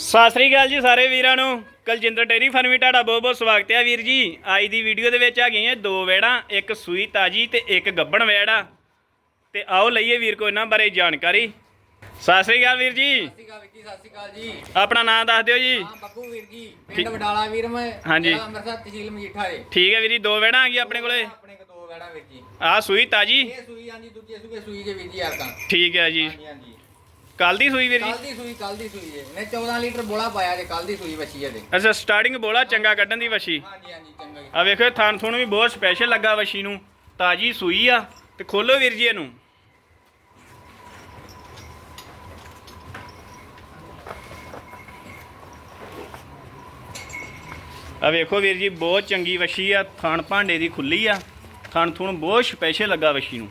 ਸਤਿ ਸ੍ਰੀ ਅਕਾਲ ਜੀ ਸਾਰੇ ਵੀਰਾਂ ਨੂੰ। ਕਲਜਿੰਦਰ ਡੇਰੀ ਫਾਰਮੀ ਤੁਹਾਡਾ ਬਹੁਤ ਬਹੁਤ ਸਵਾਗਤ ਹੈ ਵੀਰ ਜੀ। ਅੱਜ ਦੀ ਵੀਡੀਓ ਦੇ ਵਿੱਚ ਹੈਗੀਆਂ ਦੋ ਵੇੜਾਂ ਇੱਕ ਸੂਈ ਤਾਜੀ ਤੇ ਇੱਕ ਗੱਬਣ ਵੇੜਾ ਤੇ ਆਓ ਲਈਏ ਵੀਰ ਕੋ ਇਹਨਾਂ ਬਾਰੇ ਜਾਣਕਾਰੀ। ਸਤਿ ਸ੍ਰੀ ਅਕਾਲ ਵੀਰ ਜੀ। ਸਤਿ ਸ਼੍ਰੀ ਅਕਾਲ ਵੀਰ ਜੀ ਸਤਿ ਸ਼੍ਰੀ ਅਕਾਲ ਜੀ। ਆਪਣਾ ਨਾਮ ਦੱਸ ਦਿਓ ਜੀ। ਹਾਂ ਬੱਬੂ ਵੀਰ ਜੀ ਠੀਕ। ਪਿੰਡ ਵਡਾਲਾ ਵੀਰ ਮੈਂ ਹਾਂਜੀ। ਜ਼ਿਲ੍ਹਾ ਅੰਮ੍ਰਿਤਸਰ ਤਹਿਸੀਲ ਮਜੀਠਾ ਜੀ। ਠੀਕ ਹੈ ਵੀਰ ਜੀ ਦੋ ਵੇੜਾਂ ਆ ਗਈਆਂ ਆਪਣੇ ਕੋਲੇ। ਆਪਣੇ ਕੋ ਦੋ ਵੜਾ ਵੀਰ ਜੀ। ਆਹ ਸੂਈ ਤਾਜੀ। ਇਹ ਸੂਈ ਹਾਂਜੀ ਦੂਜੇ ਸੂਈ ਜੇ ਵੀਰ ਜੀ ਤਾਂ ਠੀਕ ਹੈ ਜੀ। ਹਾਂਜੀ ਹਾਂਜੀ। ਕੱਲ ਦੀ ਸੂਈ ਵੀਰ ਜੀ? ਕੱਲ ਦੀ ਸੂਈ ਕੱਲ ਦੀ ਸੂਈ ਜੇ। ਨੇ 14 ਲੀਟਰ ਬੋਲਾ ਪਾਇਆ ਜੇ ਕੱਲ ਦੀ ਸੂਈ ਵੱਛੀ ਇਹਦੇ ਅੱਛਾ ਸਟਾਰਟਿੰਗ ਬੋਲਾ ਚੰਗਾ ਕੱਢਣ ਦੀ ਵਸ਼ੀ ਹਾਂਜੀ ਹਾਂਜੀ ਚੰਗਾ ਜੀ। ਆ ਵੇਖੋ ਇਹ ਥਣ ਥੁਣ ਵੀ ਬਹੁਤ ਸਪੈਸ਼ਲ ਲੱਗਾ ਵਸ਼ੀ ਨੂੰ। ਤਾਜੀ ਸੂਈ ਆ ਤੇ ਖੋਲੋ ਵੀਰ ਜੀ ਇਹਨੂੰ। ਆ ਵੇਖੋ ਵੀਰ ਜੀ ਬਹੁਤ ਚੰਗੀ ਵਸ਼ੀ ਆ ਥਣ ਭਾਂਡੇ ਦੀ ਖੁੱਲੀ ਆ। ਥਣ ਥੁਣ ਬਹੁਤ ਸਪੈਸ਼ਲ ਲੱਗਾ ਵਸ਼ੀ ਨੂੰ।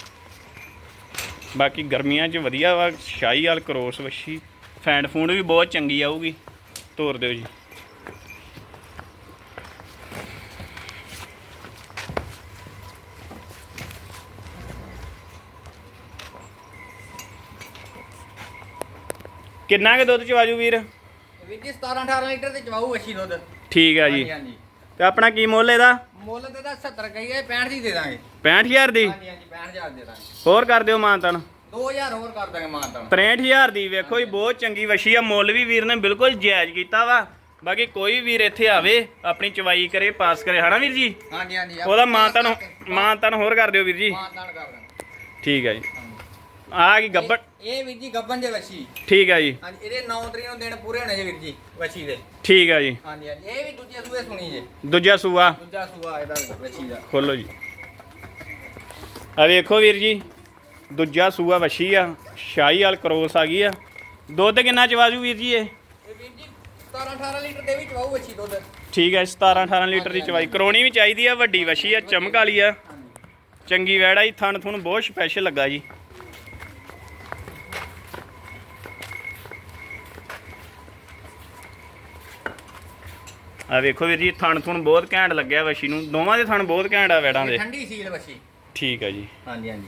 ਬਾਕੀ ਗਰਮੀਆਂ 'ਚ ਵਧੀਆ ਵਾ ਸ਼ਾਹੀ ਵਾਲ ਕਰੋਸ ਵਸ਼ੀ ਫੈਂਡ ਫੂੰਡ ਵੀ ਬਹੁਤ ਚੰਗੀ ਆਊਗੀ। ਤੋਰ ਦਿਓ ਜੀ। ਕਿੰਨਾ ਕੁ ਦੁੱਧ ਚਵਾਜੂ ਵੀਰ? ਵੀਰ ਜੀ 17 18 ਲੀਟਰ ਤੇ ਚਵਾਉ ਵੱਛੀ ਦੁੱਧ। ਠੀਕ ਆ ਜੀ। ਤੇ ਆਪਣਾ ਕੀ ਮੁੱਲ ਇਹਦਾ? ਮੁੱਲ ਤੇ ਦਾ 70 ਕਹੀਏ 65 ਦੀ ਦੇ ਦਾਂਗੇ। 65000 ਦੀ? ਹਾਂਜੀ ਹਾਂਜੀ 65000 ਦੇ ਦਾਂਗੇ। ਹੋਰ ਕਰ ਦਿਓ ਮਾਨਤਨ। 2000 ਹੋਰ ਕਰ ਦਾਂਗੇ ਮਾਨਤਾਂ 63000 ਦੀ ਵੇਖੋ ਜੀ ਬਹੁਤ ਚੰਗੀ ਵਸ਼ੀ ਆ। ਮੁੱਲ ਵੀ ਵੀਰ ਨੇ ਬਿਲਕੁਲ ਜਾਇਜ਼ ਕੀਤਾ ਵਾ। ਬਾਕੀ ਕੋਈ ਵੀਰ ਇੱਥੇ ਆਵੇ ਆਪਣੀ ਚਵਾਈ ਕਰੇ ਪਾਸ ਕਰੇ ਹਨਾ ਵੀਰ ਜੀ? ਹਾਂਜੀ ਹਾਂਜੀ ਉਹਦਾ ਮਾਨਤਨ ਮਾਨਤਨ ਹੋਰ ਕਰ ਦਿਓ ਵੀਰ ਜੀ। ਮਾਨਤਾਨ ਕਰ ਦਾਂਗੇ। ਠੀਕ ਹੈ ਜੀ। ਆ ਗਈ ਗੱਬੜ ਇਹ- ਵੀਰ ਜੀ ਗੱਬਨ ਜੇ ਵੱਛੀ। ਠੀਕ ਹੈ ਜੀ। ਹਾਂਜੀ ਇਹਦੇ 9 ਤਰੀਕ ਨੂੰ ਦਿਨ ਪੂਰੇ ਹੋਣੇ ਜੇ ਵੀਰ ਜੀ ਵੱਛੀ ਦੇ। ਠੀਕ ਹੈ ਜੀ। ਹਾਂਜੀ ਹਾਂਜੀ ਇਹ ਵੀ ਦੂਜੇ ਸੂਏ ਸੁਣੀ ਜੇ। ਦੂਜਾ ਸੂਆ। ਦੂਜਾ ਸੂਆ ਇਹਦਾ ਵੱਛੀ ਦਾ। ਖੋਲੋ ਜੀ। ਆ ਵੇਖੋ ਵੀਰ ਜੀ ਦੂਜਾ ਸੂਆ ਵਸ਼ੀ ਆ ਸ਼ਾਹੀ ਵਾਲ ਕਰੋਸ ਆ ਗਈ ਆ। ਦੁੱਧ ਕਿੰਨਾ ਚਵਾਜੂ ਵੀਰ ਜੀ ਇਹ? ਇਹ ਵੀਰ ਜੀ 17 18 ਲੀਟਰ ਦੇ ਵਿੱਚ ਵਾਹੂ ਵੱਛੀ ਦੁੱਧ। ਠੀਕ ਹੈ 17 18 ਲੀਟਰ ਦੀ ਚਵਾਈ। ਕਰਾਉਣੀ ਵੀ ਚਾਹੀਦੀ ਆ ਵੱਡੀ ਵਸ਼ੀ ਆ ਚਮਕ ਵਾਲੀ ਆ। ਚੰਗੀ ਵੈੜਾ ਜੀ ਥਣ ਥੁਣ ਬਹੁਤ ਸਪੈਸ਼ਲ ਲੱਗਾ ਜੀ। ਆ ਵੇਖੋ ਵੀਰ ਜੀ ਥਣ ਥੁਣ ਬਹੁਤ ਘੈਂਟ ਲੱਗਿਆ ਵਸ਼ੀ ਨੂੰ। ਦੋਵਾਂ ਦੇ ਥਣ ਬਹੁਤ ਘੈਂਟ ਆ ਵੈੜਾਂ ਦੇ। ਠੰਡੀ ਸੀਲ ਵੱਛੀ ਠੀਕ ਹੈ ਜੀ। ਹਾਂਜੀ ਹਾਂਜੀ।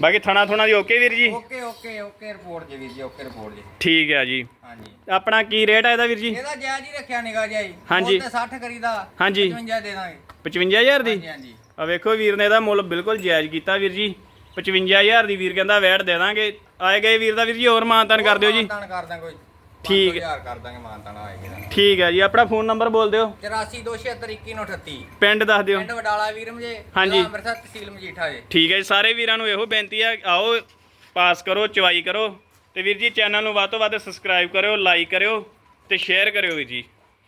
ਬਾਕੀ ਥਣਾ ਥੁਣਾ ਦੀ ਓਕੇ ਵੀਰ ਜੀ? ਓਕੇ ਓਕੇ ਓਕੇ ਰਿਪੋਰਟ ਜੀ ਵੀਰ ਜੀ ਓਕੇ ਰਿਪੋਰਟ ਜੀ। ਠੀਕ ਹੈ ਜੀ। ਹਾਂਜੀ। ਆਪਣਾ ਕੀ ਰੇਟ ਹੈ ਇਹਦਾ ਵੀਰ ਜੀ? ਇਹਦਾ ਜਾਇਜ਼ ਹੀ ਰੱਖਿਆ ਨਿਗਾ ਜੀ। ਹਾਂਜੀ। ਮੁੱਲ ਤੇ 60 ਕਰੀਦਾ ਹਾਂਜੀ। 55 ਦੇ ਦਾਂਗੇ। 55000 ਦੀ? ਹਾਂਜੀ ਹਾਂਜੀ। ਆ ਵੇਖੋ ਵੀਰ ਨੇ ਇਹਦਾ ਮੁੱਲ ਬਿਲਕੁਲ ਜਾਇਜ਼ ਕੀਤਾ ਵੀਰ ਜੀ। 55000 ਦੀ ਵੀਰ ਕਹਿੰਦਾ ਵੈਟ ਦੇ ਦਾਂਗੇ। ਆਏ ਗਏ ਵੀਰ ਦਾ ਵੀਰ ਜੀ ਹੋਰ ਮਾਨਤਾਨ ਕਰ ਦਿਓ ਜੀ। ਮਾਨਤਾਨ ਕਰ ਦਾਂਗੇ ਕੋਈ। ਠੀਕ। 5000 ਕਰ ਦਾਂਗੇ ਮਾਨਤਾਨ ਆਏਗਾ ਠੀਕ ਹੈ ਜੀ ਆਪਣਾ ਫੋਨ ਨੰਬਰ ਬੋਲ ਦਿਓ। 84262138 ਪਿੰਡ ਦੱਸ ਦਿਓ। ਪਿੰਡ ਵਡਾਲਾ ਵੀਰਮ ਜੇ ਹਾਂਜੀ। ਜ਼ਿਲ੍ਹਾ ਅੰਮ੍ਰਿਤਸਰ ਤਹਿਸੀਲ ਮਜੀਠਾ ਜੇ। ਠੀਕ ਹੈ ਜੀ ਸਾਰੇ ਵੀਰਾਂ ਨੂੰ ਇਹੋ ਬੇਨਤੀ ਹੈ ਆਓ ਪਾਸ ਕਰੋ ਚਵਾਈ ਕਰੋ। ਤੇ ਵੀਰ ਜੀ ਚੈਨਲ ਨੂੰ ਵੱਧ ਤੋਂ ਵੱਧ ਸਬਸਕ੍ਰਾਈਬ ਕਰਿਓ ਲਾਈਕ ਕਰਿਓ ਤੇ ਸ਼ੇਅਰ ਕਰਿਓ ਵੀਰ ਜੀ।